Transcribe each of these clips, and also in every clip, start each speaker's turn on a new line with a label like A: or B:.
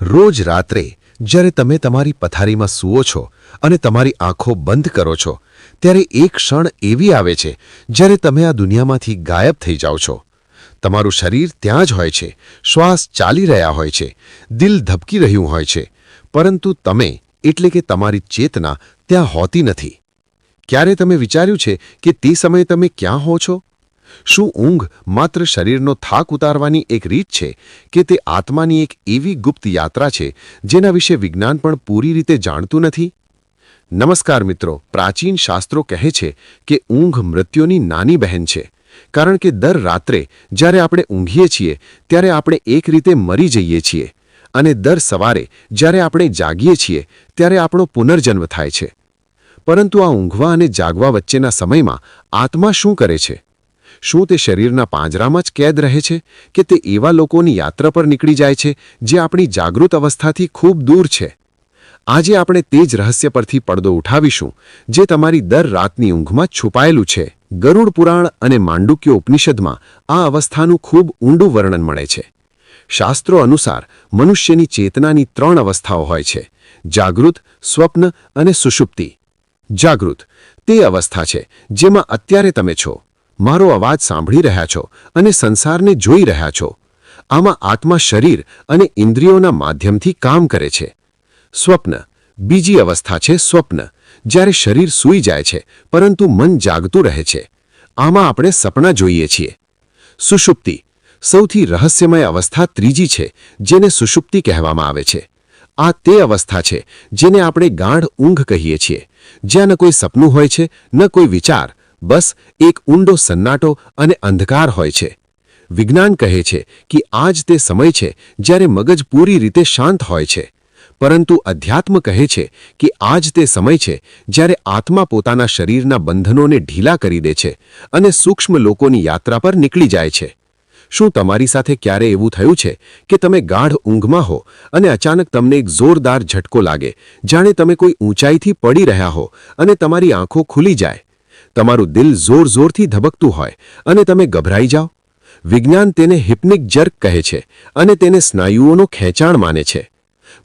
A: રોજ રાત્રે જ્યારે તમે તમારી પથારીમાં સૂઓ છો અને તમારી આંખો બંધ કરો છો, ત્યારે એક ક્ષણ એવી આવે છે જ્યારે તમે આ દુનિયામાંથી ગાયબ થઈ જાઓ છો. તમારું શરીર ત્યાં જ હોય છે, શ્વાસ ચાલી રહ્યા હોય છે, દિલ ધબકી રહ્યું હોય છે, પરંતુ તમે, એટલે કે તમારી ચેતના, ત્યાં હોતી નથી. ક્યારે તમે વિચાર્યું છે કે તે સમયે તમે ક્યાં હો છો? શું ઊંઘ માત્ર શરીરનો થાક ઉતારવાની એક રીત છે કે તે આત્માની એક એવી ગુપ્ત યાત્રા છે જેના વિશે વિજ્ઞાન પણ પૂરી રીતે જાણતું નથી? નમસ્કાર મિત્રો, પ્રાચીન શાસ્ત્રો કહે છે કે ઊંઘ મૃત્યુની નાની બહેન છે. કારણ કે દર રાત્રે જ્યારે આપણે ઊંઘીએ છીએ, ત્યારે આપણે એક રીતે મરી જઈએ છીએ. અને દર સવારે જ્યારે આપણે જાગીએ છીએ, ત્યારે આપણો પુનર્જન્મ થાય છે. પરંતુ આ ઊંઘવા અને જાગવા વચ્ચેના સમયમાં આત્મા શું કરે છે? શું તે શરીરના પાંજરામાં જ કેદ રહે છે કે તે એવા લોકોની યાત્રા પર નીકળી જાય છે જે આપણી જાગૃત અવસ્થાથી ખૂબ દૂર છે? આજે આપણે તે જ રહસ્ય પરથી પડદો ઉઠાવીશું, જે તમારી દર રાતની ઊંઘમાં છુપાયેલું છે. ગરુડ પુરાણ અને માંડુક્ય ઉપનિષદમાં આ અવસ્થાનું ખૂબ ઊંડું વર્ણન મળે છે. શાસ્ત્રો અનુસાર, મનુષ્યની ચેતનાની ત્રણ અવસ્થાઓ હોય છે, જાગૃત, સ્વપ્ન અને સુષુપ્તિ. જાગૃત, તે અવસ્થા છે, જેમાં અત્યારે તમે છો. મારો અવાજ સાંભળી રહ્યા છો અને સંસારને જોઈ રહ્યા છો. આમાં આત્મા શરીર અને ઇન્દ્રિયોના માધ્યમથી કામ કરે છે. સ્વપ્ન. બીજી અવસ્થા છે સ્વપ્ન. જ્યારે શરીર સૂઈ જાય છે, પરંતુ મન જાગતું રહે છે. આમાં આપણે સપના જોઈએ છીએ. સુષુપ્તિ. સૌથી રહસ્યમય અવસ્થા ત્રીજી છે, જેને સુષુપ્તિ કહેવામાં આવે છે. આ તે અવસ્થા છે, જેને આપણે ગાઢ ઊંઘ કહીએ છીએ. જ્યાં ન કોઈ સપનું હોય છે, ન કોઈ વિચાર બસ એક ઊંડો સન્નાટો અને અંધકાર હોય છે. વિજ્ઞાન કહે છે કે આ જ તે સમય છે જ્યારે મગજ પૂરી રીતે શાંત હોય છે. પરંતુ અધ્યાત્મ કહે છે કે આ જ તે સમય છે જ્યારે આત્મા પોતાના શરીરના બંધનોને ઢીલા કરી દે છે અને સૂક્ષ્મ લોકોની યાત્રા પર નીકળી જાય છે. શું તમારી સાથે ક્યારે એવું થયું છે કે તમે ગાઢ ઊંઘમાં હો અને અચાનક તમને એક જોરદાર ઝટકો લાગે, જાણે તમે કોઈ ઊંચાઈથી પડી રહ્યા હો અને તમારી આંખો ખુલી જાય? તમારું દિલ જોર જોરથી ધબકતું હોય અને તમે ગભરાઈ જાઓ. વિજ્ઞાન તેને હિપ્નિક જર્ક કહે છે અને તેને સ્નાયુઓનો ખેંચાણ માને છે.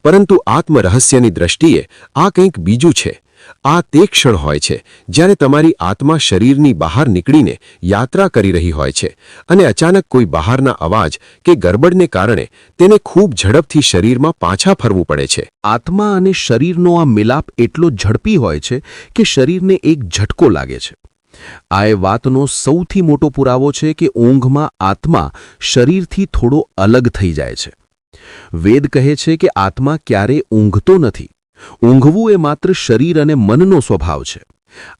A: પરંતુ આત્મરહસ્યની દ્રષ્ટિએ આ કંઈક બીજું છે. આ તે ક્ષણ હોય છે જ્યારે તમારી આત્મા શરીરની બહાર નીકળીને યાત્રા કરી રહી હોય છે અને અચાનક કોઈ બહારના અવાજ કે ગરબડને કારણે તેને ખૂબ ઝડપથી શરીરમાં પાછા ફરવું પડે છે.
B: આત્મા અને શરીરનો આ મિલાપ એટલો ઝડપી હોય છે કે શરીરને એક ઝટકો લાગે છે. આ એ વાતનો સૌથી મોટો પુરાવો છે કે ઊંઘમાં આત્મા શરીરથી થોડો અલગ થઈ જાય છે. વેદ કહે છે કે આત્મા ક્યારે ઊંઘતો નથી. ઊંઘવું એ માત્ર શરીર અને મનનો સ્વભાવ છે.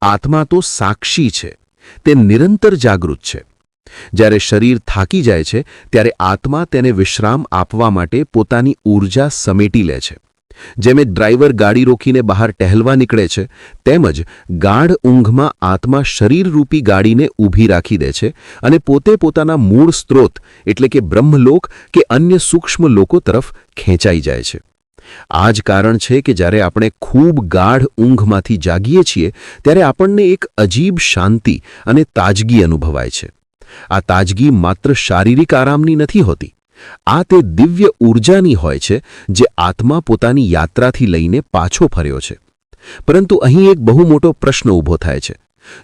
B: આત્મા તો સાક્ષી છે. તે નિરંતર જાગૃત છે. જ્યારે શરીર થાકી જાય છે, ત્યારે આત્મા તેને વિશ્રામ આપવા માટે પોતાની ઊર્જા સમેટી લે છે. જેમ એક ડ્રાઈવર ગાડી રોકીને બહાર ટહેલવા નીકળે છે તેમજ ગાઢ ઊંઘમાં આત્મા શરીરરૂપી ગાડીને ઊભી રાખી દે છે અને પોતે પોતાના મૂળ સ્ત્રોત એટલે કે બ્રહ્મલોક કે અન્ય સૂક્ષ્મ લોકો તરફ ખેંચાઈ જાય છે. આ જ કારણ છે કે જ્યારે આપણે ખૂબ ગાઢ ઊંઘમાંથી જાગીએ છીએ, ત્યારે આપણને એક અજીબ શાંતિ અને તાજગી અનુભવાય છે. આ તાજગી માત્ર શારીરિક આરામની નથી હોતી. આ તે દિવ્ય ઊર્જાની હોય છે જે આત્મા પોતાની યાત્રાથી લઈને પાછો ફર્યો છે. પરંતુ અહીં એક બહુ મોટો પ્રશ્ન ઊભો થાય છે.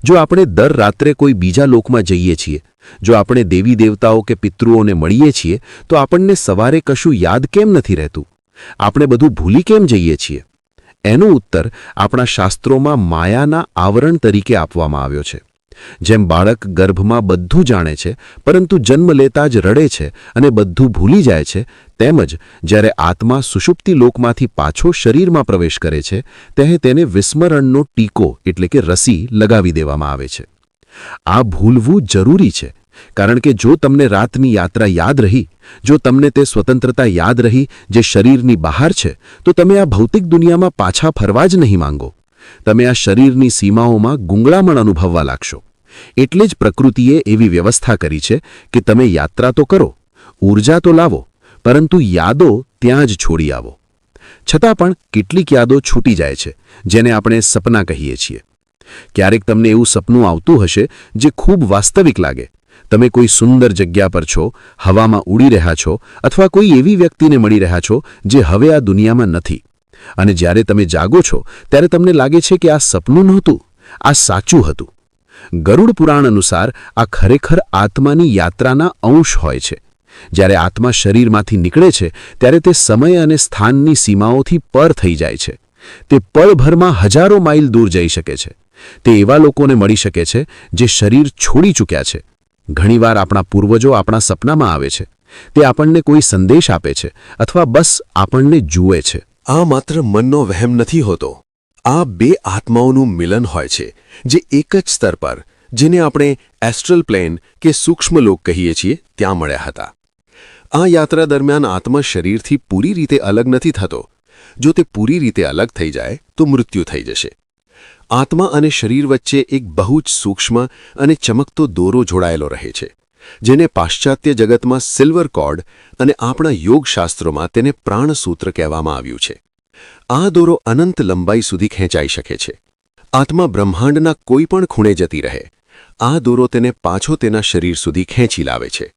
B: જો આપણે દર રાત્રે કોઈ બીજા લોકમાં જઈએ છીએ, જો આપણે દેવી દેવતાઓ કે પિતૃઓને મળીએ છીએ, તો આપણને સવારે કશું યાદ કેમ નથી રહેતું? આપણે બધું ભૂલી કેમ જઈએ છીએ? એનો ઉત્તર આપણા શાસ્ત્રોમાં માયાના આવરણ તરીકે આપવામાં આવ્યો છે. જેમ બાળક ગર્ભમાં બધું જાણે છે, પરંતુ જન્મ લેતા જ રડે છે અને બધું ભૂલી જાય છે, તેમજ જ્યારે આત્મા સુષુપ્તિ લોકમાંથી પાછો શરીરમાં પ્રવેશ કરે છે ત્યારે તેને વિસ્મરણનો ટીકો એટલે કે રસી લગાવી દેવામાં આવે છે. આ ભૂલવું જરૂરી છે કારણ કે જો તમને રાતની યાત્રા યાદ રહી, જો તમને તે સ્વતંત્રતા યાદ રહી જે શરીરની બહાર છે, તો તમે આ ભૌતિક દુનિયામાં પાછા ફરવા જ નહીં માંગો. તમે આ શરીરની સીમાઓમાં ગુંગળામણ અનુભવવા લાગશો. એટલે જ પ્રકૃતિએ એવી વ્યવસ્થા કરી છે કે તમે યાત્રા તો કરો, ઊર્જા તો લાવો, પરંતુ યાદો ત્યાં જ છોડી આવો. છતાં પણ કેટલીક યાદો છૂટી જાય છે, જેને આપણે સપના કહીએ છીએ. ક્યારેક તમને એવું સપનું આવતું હશે જે ખૂબ વાસ્તવિક લાગે તમે કોઈ સુંદર જગ્યા પર છો, હવામાં ઉડી રહ્યા છો, અથવા કોઈ એવી વ્યક્તિને મળી રહ્યા છો જે હવે આ દુનિયામાં નથી. અને જ્યારે તમે જાગો છો, ત્યારે તમને લાગે છે કે આ સપનું નહોતું, આ સાચું હતું. ગરુડ પુરાણ અનુસાર આ ખરેખર આત્માની યાત્રાના અંશ હોય છે. જ્યારે આત્મા શરીરમાંથી નીકળે છે, ત્યારે તે સમય અને સ્થાનની સીમાઓથી પર થઈ જાય છે. તે પળભરમાં હજારો માઇલ દૂર જઈ શકે છે. તે એવા લોકોને મળી શકે છે જે શરીર છોડી ચૂક્યા છે. ઘણીવાર આપણા પૂર્વજો આપણા સપનામાં આવે છે. તે આપણને કોઈ સંદેશ આપે છે અથવા બસ આપણને જુએ છે.
C: આ માત્ર મનનો વહેમ નથી હોતો. આ બે આત્માઓનું મિલન હોય છે, જે એક જ સ્તર પર, જેને આપણે એસ્ટ્રલ પ્લેન કે સૂક્ષ્મલોક કહીએ છીએ, ત્યાં મળ્યા હતા. આ યાત્રા દરમિયાન આત્મા શરીરથી પૂરી રીતે અલગ નથી થતો. જો તે પૂરી રીતે અલગ થઈ જાય, તો મૃત્યુ થઈ જશે. આત્મા અને શરીર વચ્ચે એક બહુ જ સૂક્ષ્મ અને ચમકતો દોરો જોડાયેલો રહે છે, જેને પાશ્ચાત્ય જગતમાં સિલ્વર કોર્ડ અને આપણા યોગશાસ્ત્રોમાં તેને પ્રાણસૂત્ર કહેવામાં આવ્યું છે. આ દોરો અનંત લંબાઈ સુધી ખેંચાઈ શકે છે. આત્મા બ્રહ્માંડના કોઈ પણ ખૂણે જતી રહે. આ દોરો તેને પાછો તેના શરીર સુધી ખેંચી લાવે છે.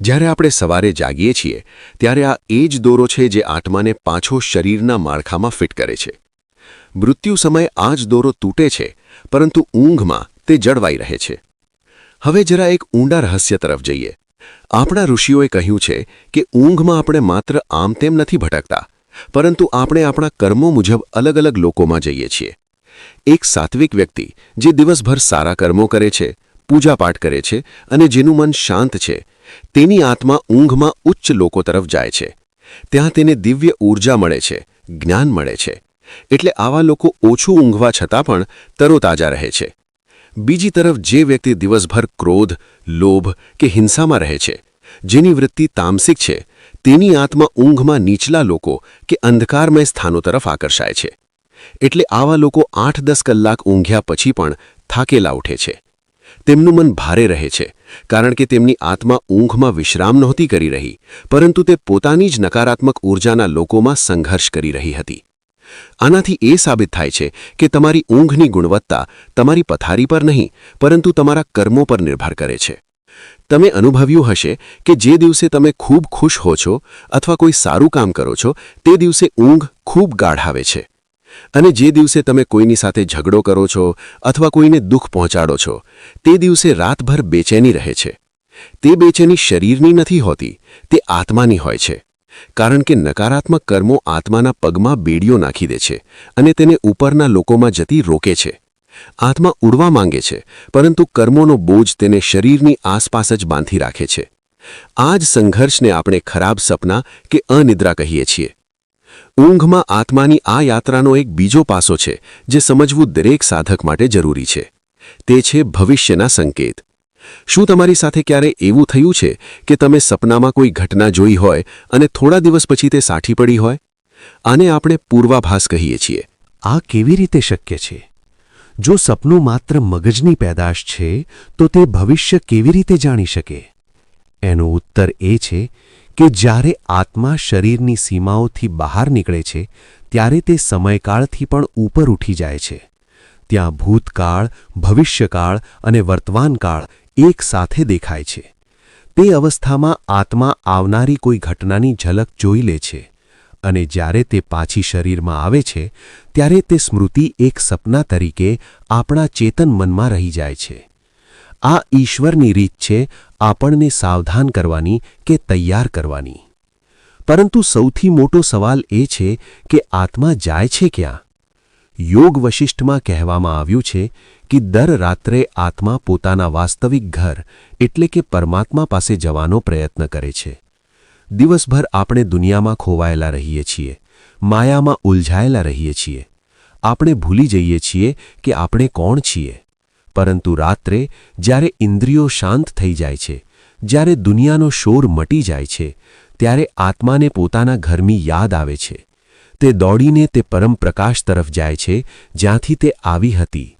C: જ્યારે આપણે સવારે જાગીએ છીએ, ત્યારે આ એ જ દોરો છે જે આત્માને પાછો શરીરના માળખામાં ફિટ કરે છે. મૃત્યુ સમયે આ જ દોરો તૂટે છે, પરંતુ ઊંઘમાં તે જળવાઈ રહે છે. હવે જરા એક ઊંડા રહસ્ય તરફ જઈએ. આપણા ઋષિઓએ કહ્યું છે કે ઊંઘમાં આપણે માત્ર આમ તેમ નથી ભટકતા, પરંતુ આપણે આપણા કર્મો મુજબ અલગ અલગ લોકોમાં જઈએ છીએ. એક સાત્વિક વ્યક્તિ જે દિવસભર સારા કર્મો કરે છે, પૂજાપાઠ કરે છે અને જેનું મન શાંત છે, તેની આત્મા ઊંઘમાં ઉચ્ચ લોકો તરફ જાય છે. ત્યાં તેને દિવ્ય ઊર્જા મળે છે, જ્ઞાન મળે છે. એટલે આવા લોકો ઓછું ઊંઘવા છતાં પણ તરોતાજા રહે છે. બીજી તરફ જે વ્યક્તિ દિવસભર ક્રોધ, લોભ કે હિંસામાં રહે છે, જેની વૃત્તિ તામસિક છે, તેની આત્મા ઊંઘમાં નીચલા લોકો કે અંધકારમય સ્થાનો તરફ આકર્ષાય છે. એટલે આવા લોકો આઠ દસ કલાક ઊંઘ્યા પછી પણ થાકેલા ઉઠે છે. તેમનું મન ભારે રહે છે, કારણ કે તેમની આત્મા ઊંઘમાં વિશ્રામ નહોતી કરી રહી, પરંતુ તે પોતાની જ નકારાત્મક ઊર્જાના લોકોમાં સંઘર્ષ કરી રહી હતી. આનાથી એ સાબિત થાય છે કે તમારી ઊંઘની ગુણવત્તા તમારી પથારી પર નહીં, પરંતુ તમારા કર્મો પર નિર્ભર કરે છે. તમે અનુભવ્યું હશે કે જે દિવસે તમે ખૂબ ખુશ હો છો અથવા કોઈ સારું કામ કરો છો, તે દિવસે ઊંઘ ખૂબ ગાઢાવે છે. અને જે દિવસે તમે કોઈની સાથે ઝઘડો કરો છો અથવા કોઈને દુઃખ પહોંચાડો છો, તે દિવસે રાતભર બેચેની રહે છે. તે બેચેની શરીરની નથી હોતી, તે આત્માની હોય છે. કારણ કે નકારાત્મક કર્મો આત્માના પગમાં બેડીઓ નાખી દે છે અને તેને ઉપરના લોકોમાં જતી રોકે છે. આત્મા ઉડવા માંગે છે, પરંતુ કર્મોનો બોજ તેને શરીરની આસપાસ જ બાંધી રાખે છે. આ જ સંઘર્ષને આપણે ખરાબ સપના કે અનિદ્રા કહીએ છીએ. ઊંઘમાં આત્માની આ યાત્રાનો એક બીજો પાસો છે, જે સમજવું દરેક સાધક માટે જરૂરી છે. તે છે ભવિષ્યના સંકેત. શું તમારી સાથે ક્યારે એવું થયું છે કે તમે સપનામાં કોઈ ઘટના જોઈ હોય અને થોડા દિવસ પછી તે સાઠી પડી હોય? આને આપણે પૂર્વાભાસ કહીએ છીએ.
D: આ કેવી રીતે શક્ય છે? જો સપનું માત્ર મગજની પેદાશ છે, તો તે ભવિષ્ય કેવી રીતે જાણી શકે? એનો ઉત્તર એ છે કે જ્યારે આત્મા શરીરની સીમાઓથી બહાર નીકળે છે, ત્યારે તે સમયકાળથી પણ ઉપર ઉઠી જાય છે. ત્યાં ભૂતકાળ, ભવિષ્યકાળ અને વર્તમાનકાળ એક સાથે દેખાય છે. તે અવસ્થામાં આત્મા આવનારી કોઈ ઘટનાની ઝલક જોઈ લે છે અને જ્યારે તે પાછી શરીરમાં આવે છે, ત્યારે તે સ્મૃતિ એક સપના તરીકે આપણા ચેતન મનમાં રહી જાય છે. આ ઈશ્વરની રીત છે આપણને સાવધાન કરવાની કે તૈયાર કરવાની. પરંતુ સૌથી મોટો સવાલ એ છે કે આત્મા જાય છે ક્યાં? યોગ વશિષ્ઠમાં કહેવામાં આવ્યું છે કે દર રાત્રે આત્મા પોતાના વાસ્તવિક ઘર એટલે કે પરમાત્મા પાસે જવાનો પ્રયત્ન કરે છે. દિવસભર આપણે દુનિયામાં ખોવાયેલા રહીએ છીએ, માયામાં ઉલઝાયેલા રહીએ છીએ. આપણે ભૂલી જઈએ છીએ કે આપણે કોણ છીએ. પરંતુ રાત્રે જ્યારે ઇન્દ્રિયો શાંત થઈ જાય છે, જ્યારે દુનિયાનો શોર મટી જાય છે, ત્યારે આત્માને પોતાના ઘરની યાદ આવે છે. તે દોડીને તે પરમ પ્રકાશ તરફ જાય છે, જ્યાંથી તે આવી હતી.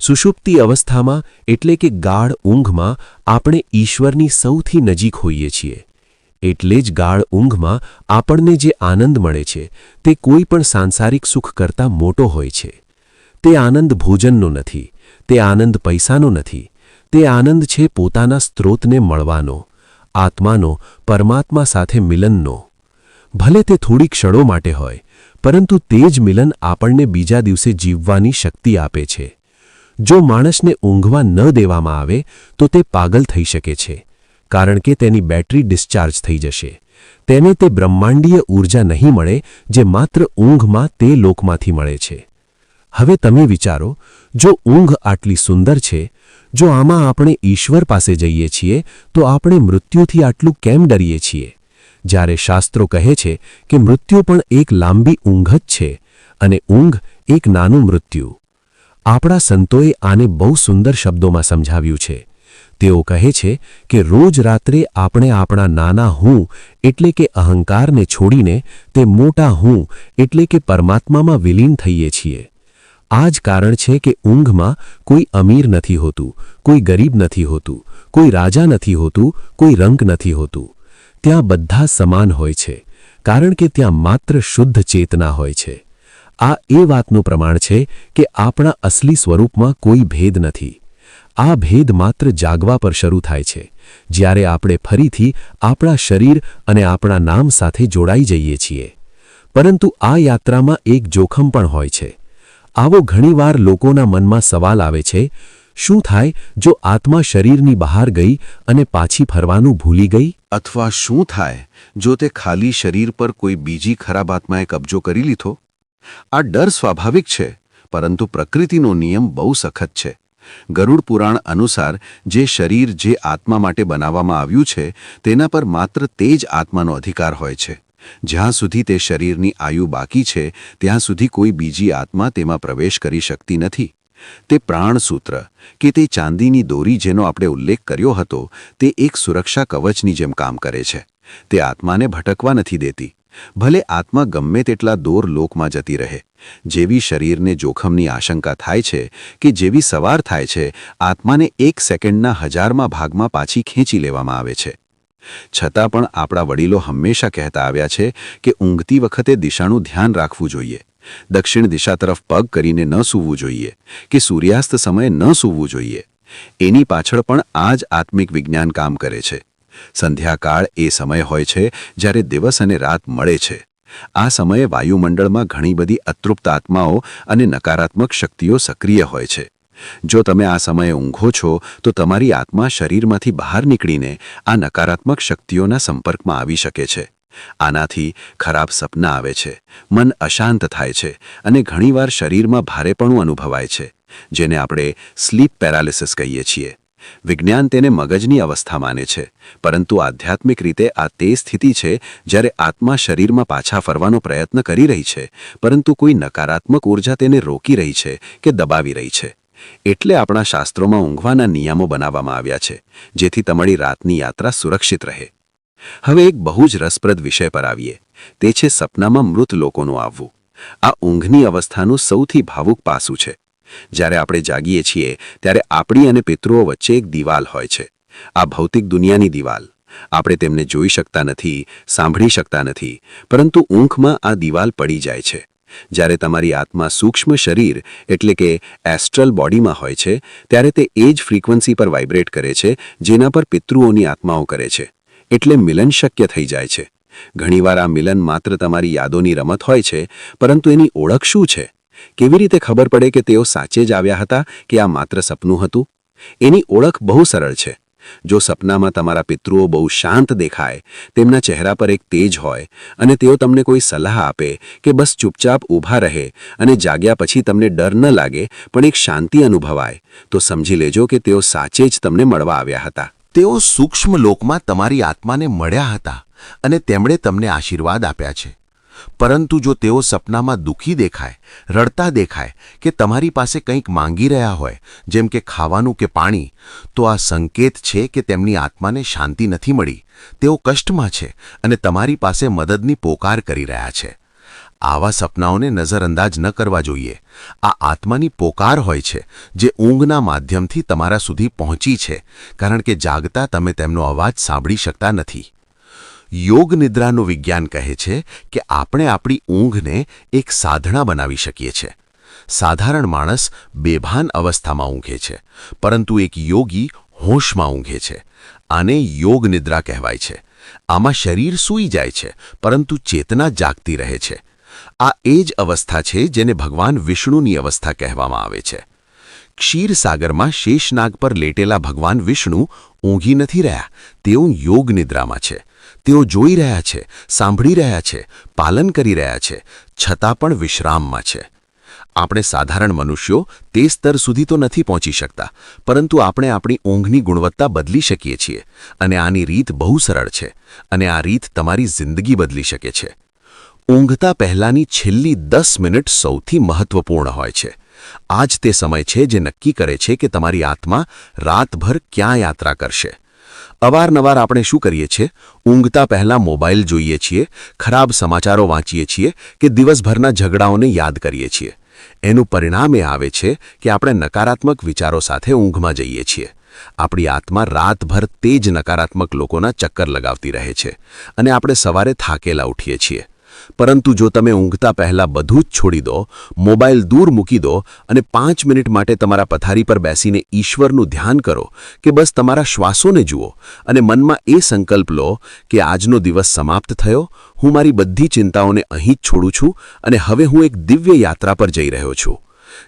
D: સુષુપ્તિ અવસ્થામાં, એટલે કે ગાઢ ઊંઘમાં, આપણે ઈશ્વરની સૌથી નજીક હોઈએ છીએ. એટલે જ ગાઢ ઊંઘમાં આપણને જે આનંદ મળે છે, તે કોઈ પણ સાંસારિક સુખ કરતાં મોટો હોય છે. તે આનંદ ભોજનનો નથી, તે આનંદ પૈસાનો નથી, તે આનંદ છે પોતાના સ્ત્રોતને મળવાનો, આત્માનો, પરમાત્મા સાથે મિલનનો. ભલે તે થોડી ક્ષણો માટે હોય પરંતુ તે જ મિલન આપણને બીજા દિવસે જીવવાની શક્તિ આપે છે. જો માણસને ઊંઘવા ન દેવામાં આવે, તો તે પાગલ થઈ શકે છે, કારણ કે તેની બેટરી ડિસ્ચાર્જ થઈ જશે. તેને તે બ્રહ્માંડીય ઊર્જા નહીં મળે, જે માત્ર ઊંઘમાં તે લોકમાંથી મળે છે. હવે તમે વિચારો, જો ઊંઘ આટલી સુંદર છે, જો આમાં આપણે ઈશ્વર પાસે જઈએ છીએ, તો આપણે મૃત્યુથી આટલું કેમ ડરીએ છીએ? જ્યારે શાસ્ત્રો કહે છે કે મૃત્યુ પણ એક લાંબી ઊંઘ જ છે અને ઊંઘ એક નાનું મૃત્યુ. આપણા સંતોએ આને બહુ સુંદર શબ્દોમાં સમજાવ્યું છે. તેઓ કહે છે કે રોજ રાત્રે આપણે આપણા નાના હું એટલે કે અહંકારને છોડીને તે મોટા હું એટલે કે પરમાત્મામાં વિલીન થઈએ છીએ. આ જ કારણ છે કે ઊંઘમાં કોઈ અમીર નથી હોતું, કોઈ ગરીબ નથી હોતું, કોઈ રાજા નથી હોતું, કોઈ રંગ નથી હોતું. ત્યાં બધા સમાન હોય છે, કારણ કે ત્યાં માત્ર શુદ્ધ ચેતના હોય છે. આ એ વાતનું પ્રમાણ છે કે આપણા અસલી સ્વરૂપમાં કોઈ ભેદ નથી. આ ભેદ માત્ર જાગવા પર શરૂ થાય છે, જ્યારે આપણે ફરીથી આપણા શરીર અને આપણા નામ સાથે જોડાઈ જઈએ છીએ. પરંતુ આ યાત્રામાં એક જોખમ પણ હોય છે. આવો ઘણીવાર લોકોના મનમાં સવાલ આવે છે શું થાય જો આત્મા શરીરની બહાર ગઈ અને પાછી ફરવાનું ભૂલી ગઈ?
C: અથવા શું થાય જો તે ખાલી શરીર પર કોઈ બીજી ખરાબ આત્માએ કબજો કરી લીધો? આ ડર સ્વાભાવિક છે, પરંતુ પ્રકૃતિનો નિયમ બહુ સખત છે. ગરુડ પુરાણ અનુસાર જે શરીર જે આત્મા માટે બનાવવામાં આવ્યું છે, તેના પર માત્ર તે જ આત્માનો અધિકાર હોય છે. જ્યાં સુધી તે શરીરની આયુ બાકી છે, ત્યાં સુધી કોઈ બીજી આત્મા તેમાં પ્રવેશ કરી શકતી નથી. તે પ્રાણસૂત્ર કે તે ચાંદીની દોરી જેનો આપણે ઉલ્લેખ કર્યો હતો, તે એક સુરક્ષા કવચની જેમ કામ કરે છે. તે આત્માને ભટકવા નથી દેતી. ભલે આત્મા ગમે તેટલા દોર લોકમાં જતી રહે, જેવી શરીરને જોખમની આશંકા થાય છે કે જેવી સવાર થાય છે, આત્માને એક સેકન્ડના હજારમાં ભાગમાં પાછી ખેંચી લેવામાં આવે છે. છતાં પણ આપણા વડીલો હંમેશા કહેતા આવ્યા છે કે ઊંઘતી વખતે દિશાનું ધ્યાન રાખવું જોઈએ. દક્ષિણ દિશા તરફ પગ કરીને ન સૂવું જોઈએ કે સૂર્યાસ્ત સમયે ન સૂવું જોઈએ. એની પાછળ પણ આ જ આત્મિક વિજ્ઞાન કામ કરે છે. સંધ્યાકાળ એ સમય હોય છે જ્યારે દિવસ અને રાત મળે છે. આ સમયે વાયુમંડળમાં ઘણી બધી અતૃપ્ત આત્માઓ અને નકારાત્મક શક્તિઓ સક્રિય હોય છે. જો તમે આ સમયે ઊંઘો છો, તો તમારી આત્મા શરીરમાંથી બહાર નીકળીને આ નકારાત્મક શક્તિઓના સંપર્કમાં આવી શકે છે. આનાથી ખરાબ સપના આવે છે. મન અશાંત થાય છે અને ઘણીવાર શરીરમાં ભારેપણું અનુભવાય છે, જેને આપણે સ્લીપ પેરાલિસિસ કહીએ છીએ. વિજ્ઞાન તેને મગજની અવસ્થા માને છે, પરંતુ આધ્યાત્મિક રીતે આ તે સ્થિતિ છે જ્યારે આત્મા શરીરમાં પાછા ફરવાનો પ્રયત્ન કરી રહી છે, પરંતુ કોઈ નકારાત્મક ઊર્જા તેને રોકી રહી છે કે દબાવી રહી છે. એટલે આપણા શાસ્ત્રોમાં ઊંઘવાના નિયમો બનાવવામાં આવ્યા છે, જેથી તમારી રાતની યાત્રા સુરક્ષિત રહે. હવે એક બહુ જ રસપ્રદ વિષય પર આવીએ. તે છે સપનામાં મૃત લોકોનું આવવું. આ ઊંઘની અવસ્થાનું સૌથી ભાવુક પાસું છે. જ્યારે આપણે જાગીએ છીએ, ત્યારે આપણી અને પિતૃઓ વચ્ચે એક દિવાલ હોય છે. આ ભૌતિક દુનિયાની દિવાલ. આપણે તેમને જોઈ શકતા નથી, સાંભળી શકતા નથી, પરંતુ ઊંઘમાં આ દિવાલ પડી જાય છે. જ્યારે તમારી આત્મા સૂક્ષ્મ શરીર, એટલે કે એસ્ટ્રલ બોડીમાં હોય છે, ત્યારે તે એ જ ફ્રીક્વન્સી પર વાઇબ્રેટ કરે છે, જેના પર પિતૃઓની આત્માઓ કરે છે. એટલે મિલન શક્ય થઈ જાય છે. ઘણીવાર આ મિલન માત્ર તમારી યાદોની રમત હોય છે, પરંતુ એની ઓળખ શું છે? કેવી રીતે ખબર પડે કે તેઓ સાચે જ આવ્યા હતા કે આ માત્ર સપનું હતું? એની ઓળખ બહુ સરળ છે. જો સપનામાં તમારા પિતૃઓ બહુ શાંત દેખાય, તેમના ચહેરા પર એક તેજ હોય, અને તેઓ તમને કોઈ સલાહ આપે કે બસ ચૂપચાપ ઊભા રહે અને જાગ્યા પછી તમને ડર ન લાગે, પણ એક શાંતિ અનુભવાય, તો સમજી લેજો કે તેઓ સાચે જ તમને મળવા આવ્યા હતા.
B: તેઓ સૂક્ષ્મ લોકમાં તમારી આત્માને મળ્યા હતા અને તેમણે તમને આશીર્વાદ આપ્યા છે. પરંતુ જો તેઓ સપનામાં દુઃખી દેખાય, રડતા દેખાય કે તમારી પાસે કંઈક માંગી રહ્યા હોય, જેમ કે ખાવાનું કે પાણી, તો આ સંકેત છે કે તેમની આત્માને શાંતિ નથી મળી. તેઓ કષ્ટમાં છે અને તમારી પાસે મદદની પોકાર કરી રહ્યા છે. આવા સપનાઓને નજરઅંદાજ ન કરવા જોઈએ. આ આત્માની પોકાર હોય છે, જે ઊંઘના માધ્યમથી તમારા સુધી પહોંચી છે, કારણ કે જાગતા તમે તેમનો અવાજ સાંભળી શકતા નથી. યોગ નિદ્રાનું વિજ્ઞાન કહે છે કે આપણે આપણી ઊંઘને એક સાધના બનાવી શકીએ છીએ
C: સાધારણ માણસ બેભાન અવસ્થામાં ઊંઘે છે, પરંતુ એક યોગી હોશમાં ઊંઘે છે. આને યોગ નિદ્રા કહેવાય છે. આમાં શરીર સૂઈ જાય છે, પરંતુ ચેતના જાગતી રહે છે. આ એ જ અવસ્થા છે જેને ભગવાન વિષ્ણુની અવસ્થા કહેવામાં આવે છે. ક્ષીરસાગરમાં શેષનાગ પર લેટેલા ભગવાન વિષ્ણુ ઊંઘી નથી રહ્યા. તેઓ યોગ નિદ્રામાં છે. તેઓ જોઈ રહ્યા છે, સાંભળી રહ્યા છે, પાલન કરી રહ્યા છે, છતાં પણ વિશ્રામમાં છે. આપણે સાધારણ મનુષ્યો તે સ્તર સુધી તો નથી પહોંચી શકતા, પરંતુ આપણે આપણી ઊંઘની ગુણવત્તા બદલી શકીએ છીએ. અને આની રીત બહુ સરળ છે. અને આ રીત તમારી જિંદગી બદલી શકે છે. ઊંઘતા પહેલાંની છેલ્લી દસ મિનિટ સૌથી મહત્વપૂર્ણ હોય છે. આ જ તે સમય છે જે નક્કી કરે છે કે તમારી આત્મા રાતભર ક્યાં યાત્રા કરશે. અવારનવાર આપણે શું કરીએ છીએ? ઊંઘતા પહેલાં મોબાઈલ જોઈએ છીએ, ખરાબ સમાચારો વાંચીએ છીએ કે દિવસભરના ઝઘડાઓને યાદ કરીએ છીએ. એનું પરિણામ એ આવે છે કે આપણે નકારાત્મક વિચારો સાથે ઊંઘમાં જઈએ છીએ. આપણી આત્મા રાતભર તે જ નકારાત્મક લોકોના ચક્કર લગાવતી રહે છે અને આપણે સવારે થાકેલા ઉઠીએ છીએ. પરંતુ જો તમે ઊંઘતા પહેલાં બધું જ છોડી દો, મોબાઈલ દૂર મૂકી દો અને પાંચ મિનિટ માટે તમારા પથારી પર બેસીને ઈશ્વરનું ધ્યાન કરો કે બસ તમારા શ્વાસોને જુઓ અને મનમાં એ સંકલ્પ લો કે આજનો દિવસ સમાપ્ત થયો, હું મારી બધી ચિંતાઓને અહીં જ છોડું છું અને હવે હું એક દિવ્ય યાત્રા પર જઈ રહ્યો છું.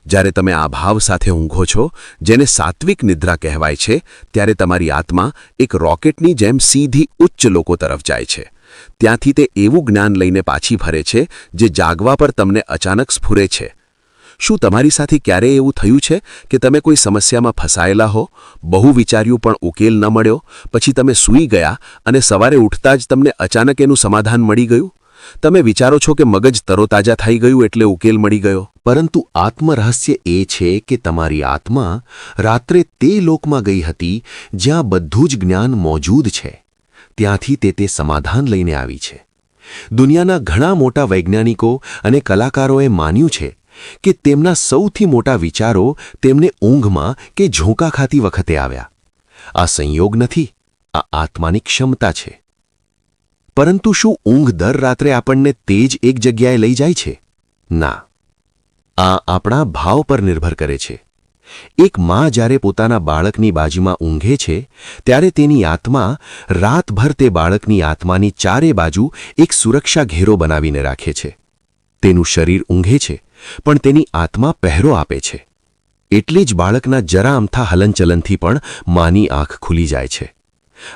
C: જ્યારે તમે આ ભાવ સાથે ઊંઘો છો, જેને સાત્વિક નિદ્રા કહેવાય છે, ત્યારે તમારી આત્મા એક રોકેટની જેમ સીધી ઉચ્ચ લોકો તરફ જાય છે. ત્યાંથી તે એવું જ્ઞાન લઈને પાછી ફરે છે, જે જાગવા પર તમને અચાનક સ્ફુરે છે. શું તમારી સાથે ક્યારેય એવું થયું છે કે તમે કોઈ સમસ્યામાં ફસાયેલા હો? બહુ વિચાર્યું પણ ઉકેલ ન મળ્યો, પછી તમે સૂઈ ગયા અને સવારે ઉઠતા જ તમને અચાનક એનું સમાધાન મળી ગયું? તમે વિચારો છો કે મગજ તરોતાજા થઈ ગયું એટલે ઉકેલ મળી ગયો.
B: પરંતુ આત્મરહસ્ય એ છે કે તમારી આત્મા રાત્રે તે લોકમાં ગઈ હતી જ્યાં બધું જ જ્ઞાન મોજૂદ છે. ત્યાંથી તે તે સમાધાન લઈને આવી છે. દુનિયાના ઘણા મોટા વૈજ્ઞાનિકો અને કલાકારોએ માન્યું છે કે તેમના સૌથી મોટા વિચારો તેમને ઊંઘમાં કે ઝોંકા ખાતી વખતે આવ્યા. આ સંયોગ નથી, આ આત્માની ક્ષમતા છે. પરંતુ શું ઊંઘ દર રાત્રે આપણને તે જ એક જગ્યાએ લઈ જાય છે? ના. આ આપણા ભાવ પર નિર્ભર કરે છે. એક માં જ્યારે પોતાના બાળકની બાજુમાં ઊંઘે છે, ત્યારે તેની આત્મા રાતભર તે બાળકની આત્માની ચારે બાજુ એક સુરક્ષા ઘેરો બનાવીને રાખે છે. તેનું શરીર ઊંઘે છે, પણ તેની આત્મા પહેરો આપે છે. એટલે જ બાળકના જરા અમથા હલનચલનથી પણ માની આંખ ખુલી જાય છે.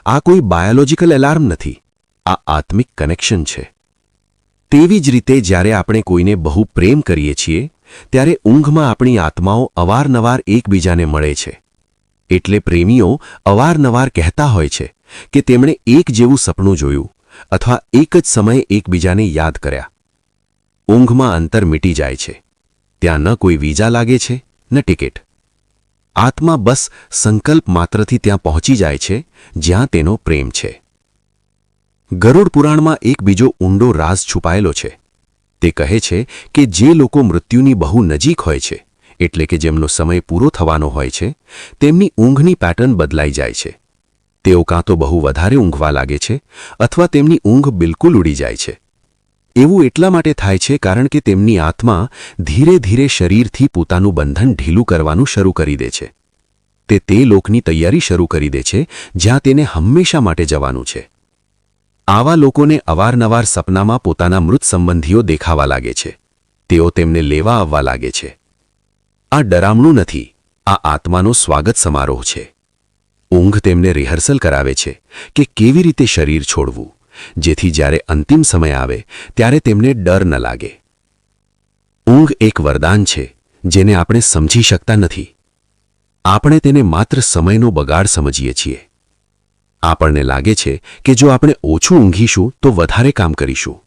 B: આ કોઈ બાયોલોજિકલ એલાર્મ નથી, આ આત્મિક કનેક્શન છે. તેવી જ રીતે જ્યારે આપણે કોઈને બહુ પ્રેમ કરીએ છીએ ત્યારે ઊંઘમાં આપણી આત્માઓ અવારનવાર એકબીજાને મળે છે. એટલે પ્રેમીઓ અવારનવાર કહેતા હોય છે કે તેમણે એક જેવું સપનું જોયું અથવા એક જ સમયે એકબીજાને યાદ કર્યા. ઊંઘમાં અંતર મીટી જાય છે. ત્યાં ન કોઈ વીજા લાગે છે, ન ટિકિટ. આત્મા બસ સંકલ્પ માત્રથી ત્યાં પહોંચી જાય છે, જ્યાં તેનો પ્રેમ છે. ગરુડ પુરાણમાં એક બીજો ઊંડો રાસ છુપાયેલો છે. તે કહે છે કે જે લોકો મૃત્યુની બહુ નજીક હોય છે, એટલે કે જેમનો સમય પૂરો થવાનો હોય છે, તેમની ઊંઘની પેટર્ન બદલાઈ જાય છે. તેઓ કાં તો બહુ વધારે ઊંઘવા લાગે છે, અથવા તેમની ઊંઘ બિલકુલ ઉડી જાય છે. એવું એટલા માટે થાય છે કારણ કે તેમની આત્મા ધીરે ધીરે શરીરથી પોતાનું બંધન ઢીલું કરવાનું શરૂ કરી દે છે. તે તે લોકની તૈયારી શરૂ કરી દે છે, જ્યાં તેને હંમેશા માટે જવાનું છે. આવા લોકોને અવારનવાર સપનામાં પોતાના મૃત સંબંધીઓ દેખાવા લાગે છે. તેઓ તેમને લેવા આવવા લાગે છે. આ ડરામણું નથી, આ આત્માનો સ્વાગત સમારોહ છે. ઊંઘ તેમને રિહર્સલ કરાવે છે કે કેવી રીતે શરીર છોડવું. જેથી જ્યારે અંતિમ સમય આવે, ત્યારે તેમને ડર ન લાગે. ઊંઘ એક વરદાન છે, જેને આપણે સમજી શકતા નથી. આપણે તેને માત્ર સમયનો બગાડ સમજીએ છીએ. આપણને લાગે છે કે જો આપણે ઓછું ઊંઘીશું તો વધારે કામ કરીશું.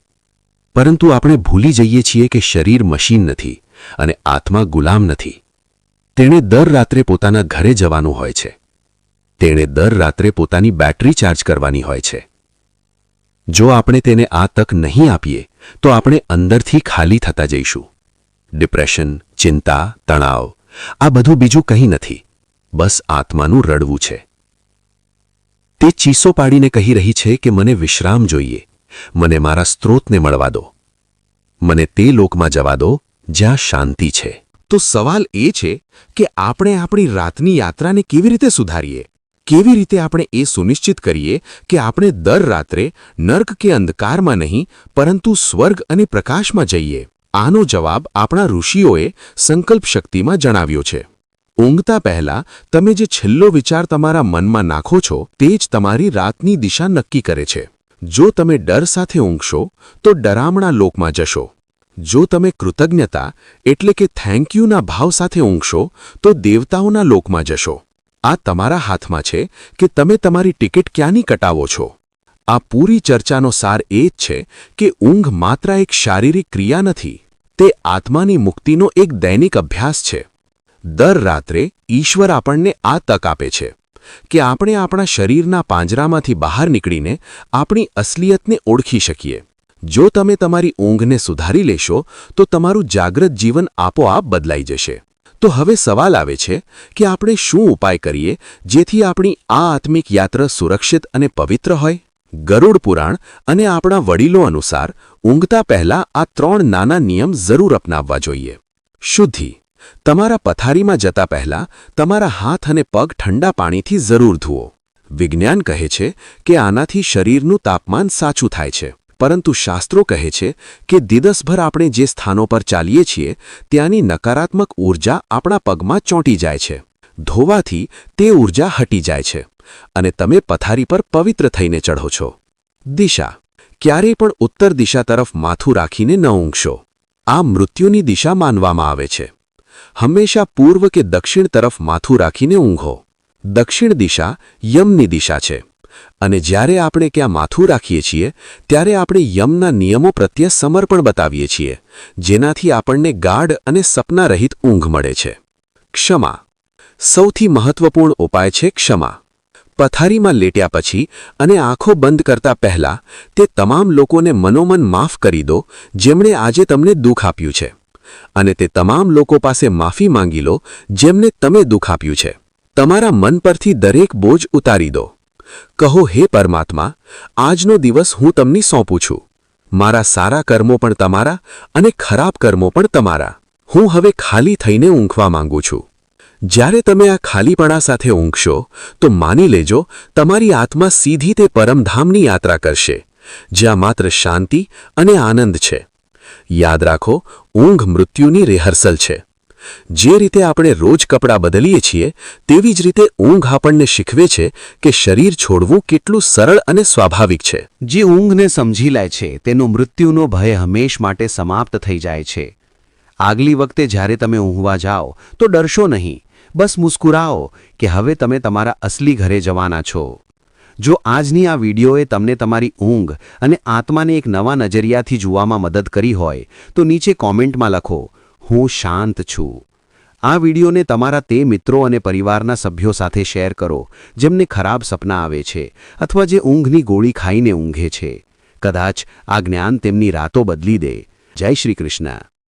B: પરંતુ આપણે ભૂલી જઈએ છીએ કે શરીર મશીન નથી અને આત્મા ગુલામ નથી. તેણે દર રાત્રે પોતાના ઘરે જવાનું હોય છે. તેણે દર રાત્રે પોતાની બેટરી ચાર્જ કરવાની હોય છે. જો આપણે તેને આ તક નહીં આપીએ, તો આપણે અંદરથી ખાલી થતા જઈશું. ડિપ્રેશન, ચિંતા, તણાવ, આ બધું બીજું કંઈ નથી. બસ આત્માનું રડવું છે. તે ચીસો પાડીને કહી રહી છે કે મને વિશ્રામ જોઈએ. મને મારા સ્ત્રોતને મળવા દો. મને તે લોકમાં જવા દો જ્યાં શાંતિ છે. તો સવાલ એ છે કે આપણે આપણી રાતની યાત્રાને કેવી રીતે સુધારીએ? કેવી રીતે આપણે એ સુનિશ્ચિત કરીએ કે આપણે દર રાત્રે નર્ક કે અંધકારમાં નહીં, પરંતુ સ્વર્ગ અને પ્રકાશમાં જઈએ? આનો જવાબ આપણા ઋષિઓએ સંકલ્પ શક્તિમાં જણાવ્યો છે. ઊંઘતા પહેલા તમે જે છેલ્લો વિચાર તમારા મનમાં નાખો છો તે જ તમારી રાતની દિશા નક્કી કરે છે. જો તમે ડર સાથે ઊંઘશો, તો ડરામણા લોકમાં જશો. જો તમે કૃતજ્ઞતા એટલે કે થેન્ક યુના ભાવ સાથે ઊંઘશો, તો દેવતાઓના લોકમાં જશો. આ તમારા હાથમાં છે કે તમે તમારી ટિકિટ ક્યાંની કટાવો છો. આ પૂરી ચર્ચાનો સાર એ જ છે કે ઊંઘ માત્ર એક શારીરિક ક્રિયા નથી, તે આત્માની મુક્તિનો એક દૈનિક અભ્યાસ છે. દર રાત્રે ઈશ્વર આપણને આ તક આપે છે કે આપણે આપણા શરીરના પાંજરામાંથી બહાર નીકળીને આપણી અસલિયતને ઓળખી શકીએ. જો તમે તમારી ઊંઘને સુધારી લેશો, તો તમારું જાગ્રત જીવન આપોઆપ બદલાઈ જશે. તો હવે સવાલ આવે છે કે આપણે શું ઉપાય કરીએ જેથી આપણી આ આત્મિક યાત્રા સુરક્ષિત અને પવિત્ર હોય? ગરુડ પુરાણ અને આપણા વડીલો અનુસાર ઊંઘતા પહેલા આ ત્રણ નાના નિયમ જરૂર અપનાવવા જોઈએ. શુદ્ધિ તમારા પથારીમાં જતા પહેલા તમારા હાથ અને પગ ઠંડા પાણીથી જરૂર ધુઓ. વિજ્ઞાન કહે છે કે આનાથી શરીરનું તાપમાન સાચું થાય છે. પરંતુ શાસ્ત્રો કહે છે કે દિદસભર આપણે જે સ્થાનો પર ચાલીએ છીએ, ત્યાંની નકારાત્મક ઊર્જા આપણા પગમાં ચોંટી જાય છે. ધોવાથી તે ઊર્જા હટી જાય છે. અને તમે પથારી પર પવિત્ર થઈને ચઢો છો. દિશા. ક્યારેય પણ ઉત્તર દિશા તરફ માથું રાખીને ન ઊંઘશો. આ મૃત્યુની દિશા માનવામાં આવે છે. હંમેશા પૂર્વ કે દક્ષિણ તરફ માથું રાખીને ઊંઘો. દક્ષિણ દિશા યમની દિશા છે. અને જ્યારે આપણે ક્યાં માથું રાખીએ છીએ, ત્યારે આપણે યમના નિયમો પ્રત્યે સમર્પણ બતાવીએ છીએ, જેનાથી આપણને ગાઢ અને સપનારહિત ઊંઘ મળે છે. ક્ષમા. સૌથી મહત્વપૂર્ણ ઉપાય છે ક્ષમા. પથારીમાં લેટ્યા પછી અને આંખો બંધ કરતા પહેલા તે તમામ લોકોને મનોમન માફ કરી દો, જેમણે આજે તમને દુઃખ આપ્યું છે. અને તે તમામ લોકો પાસે માફી માંગી લો, જેમને તમે દુઃખ આપ્યું છે. તમારા મન પરથી દરેક બોજ ઉતારી દો. કહો, હે પરમાત્મા, આજનો દિવસ હું તમને સોંપું છું. મારા સારા કર્મો પણ તમારા અને ખરાબ કર્મો પણ તમારા. હું હવે ખાલી થઈને ઊંઘવા માંગુ છું. જ્યારે તમે આ ખાલીપણા સાથે ઊંઘશો, તો માની લેજો, તમારી આત્મા સીધી તે પરમધામની યાત્રા કરશે, જ્યાં માત્ર શાંતિ અને આનંદ છે. યાદ રાખો, ઊંઘ મૃત્યુની રિહર્સલ છે. જે રીતે આપણે રોજ કપડાં બદલીએ છીએ, તેવી જ રીતે ઊંઘ આપણને શીખવે છે કે શરીર છોડવું કેટલું સરળ અને સ્વાભાવિક છે.
D: જે ઊંઘને સમજી લે છે, તેનો મૃત્યુનો ભય હંમેશ માટે સમાપ્ત થઈ જાય છે. આગલી વખતે જ્યારે તમે ઊંઘવા જાઓ, તો ડરશો નહીં. બસ મુસ્કુરાઓ કે હવે તમે તમારા અસલી ઘરે જવાના છો. જો આજની આ વિડીયોએ તમને તમારી ઊંઘ અને આત્માને એક નવા નજરિયાથી જોવામાં મદદ કરી હોય, તો નીચે કોમેન્ટમાં લખો, હું શાંત છું. આ વિડીયોને તમારા તે મિત્રો અને પરિવારના સભ્યો સાથે શેર કરો, જેમને ખરાબ સપના આવે છે અથવા જે ઊંઘની ગોળી ખાઈને ઊંઘે છે. કદાચ આ જ્ઞાન તેમની રાતો બદલી દે. જય શ્રી કૃષ્ણ.